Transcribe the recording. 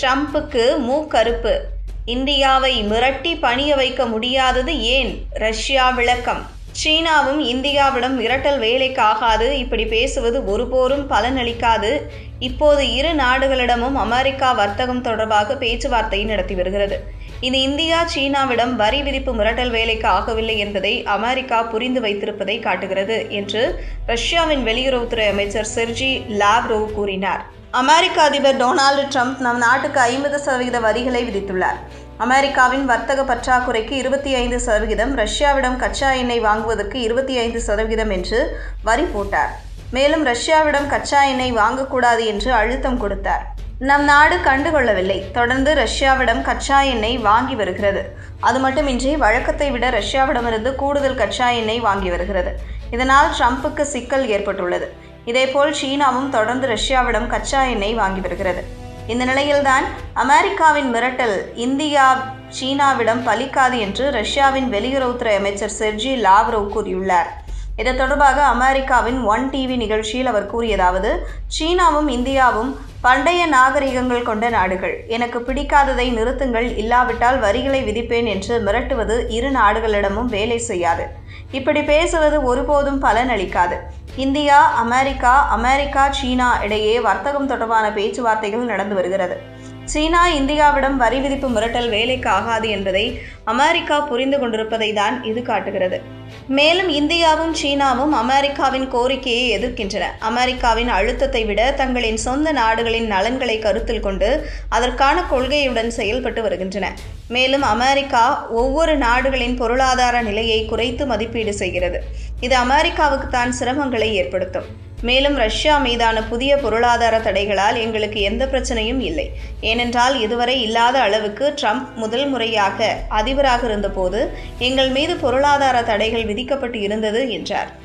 ட்ரம்புக்கு மூக்கறுப்பு. இந்தியாவை மிரட்டி பணிய வைக்க முடியாதது ஏன்? ரஷ்யா விளக்கம். சீனாவும் இந்தியாவிடம் மிரட்டல் வேலைக்கு ஆகாது இப்படி பேசுவது ஒருபோரும் பலனளிக்காது. இப்போது இரு நாடுகளிடமும் அமெரிக்கா வர்த்தகம் தொடர்பாக பேச்சுவார்த்தை நடத்தி வருகிறது. இது இந்தியா சீனாவிடம் வரி விதிப்பு மிரட்டல் வேலைக்கு ஆகவில்லை என்பதை அமெரிக்கா புரிந்து வைத்திருப்பதை காட்டுகிறது என்று ரஷ்யாவின் வெளியுறவுத்துறை அமைச்சர் செர்ஜி லாவ்ரோவ் கூறினார். அமெரிக்க அதிபர் டொனால்டு ட்ரம்ப் நம் நாட்டுக்கு ஐம்பது சதவீத வரிகளை விதித்துள்ளார். அமெரிக்காவின் வர்த்தக பற்றாக்குறைக்கு இருபத்தி ஐந்து சதவிகிதம் ரஷ்யாவிடம் கச்சா எண்ணெய் வாங்குவதற்கு இருபத்தி ஐந்து சதவிகிதம் என்று வரி போட்டார். மேலும் ரஷ்யாவிடம் கச்சா எண்ணெய் வாங்கக்கூடாது என்று அழுத்தம் கொடுத்தார். நம் நாடு கண்டுகொள்ளவில்லை. தொடர்ந்து ரஷ்யாவிடம் கச்சா எண்ணெய் வாங்கி வருகிறது. அது மட்டுமின்றி வழக்கத்தை விட ரஷ்யாவிடமிருந்து கூடுதல் கச்சா எண்ணெய் வாங்கி வருகிறது. இதனால் ட்ரம்புக்கு சிக்கல் ஏற்பட்டுள்ளது. இதேபோல் சீனாவும் தொடர்ந்து ரஷ்யாவிடம் கச்சா எண்ணெய் வாங்கி வருகிறது. இந்த நிலையில்தான் அமெரிக்காவின் மிரட்டல் இந்தியா சீனாவிடம் பலிக்காது என்று ரஷ்யாவின் வெளியுறவுத்துறை அமைச்சர் செர்ஜி லாவ்ரோவ் கூறியுள்ளார். இது தொடர்பாக அமெரிக்காவின் ஒன் டிவி நிகழ்ச்சியில் அவர் கூறியதாவது சீனாவும் இந்தியாவும் பண்டைய நாகரிகங்கள் கொண்ட நாடுகள். எனக்கு பிடிக்காததை நிறுத்துங்கள் இல்லாவிட்டால் வரிகளை விதிப்பேன் என்று மிரட்டுவது இரு நாடுகளிடமும் வேலை செய்யாது. இப்படி பேசுவது ஒருபோதும் பலனளிக்காது. இந்தியா அமெரிக்கா அமெரிக்கா சீனா இடையே வர்த்தகம் தொடர்பான பேச்சுவார்த்தைகள் நடந்து வருகிறது. சீனா இந்தியாவிடம் வரி விதிப்பு மிரட்டல் வேலைக்கு ஆகாது என்பதை அமெரிக்கா புரிந்து கொண்டிருப்பதை தான் இது காட்டுகிறது. மேலும் இந்தியாவும் சீனாவும் அமெரிக்காவின் கோரிக்கையை எதிர்க்கின்றன. அமெரிக்காவின் அழுத்தத்தை விட தங்களின் சொந்த நாடுகளின் நலன்களை கருத்தில் கொண்டு அதற்கான கொள்கையுடன் செயல்பட்டு வருகின்றன. மேலும் அமெரிக்கா ஒவ்வொரு நாடுகளின் பொருளாதார நிலையை குறைத்து மதிப்பீடு செய்கிறது. இது அமெரிக்காவுக்கு தான் சிரமங்களை ஏற்படுத்தும். மேலும் ரஷ்யா மீதான புதிய பொருளாதார தடைகளால் எங்களுக்கு எந்த பிரச்சனையும் இல்லை. ஏனென்றால் இதுவரை இல்லாத அளவுக்கு ட்ரம்ப் முதல் முறையாக அதிபராக இருந்தபோது எங்கள் மீது பொருளாதார தடைகள் விதிக்கப்பட்டு இருந்தது என்றார்.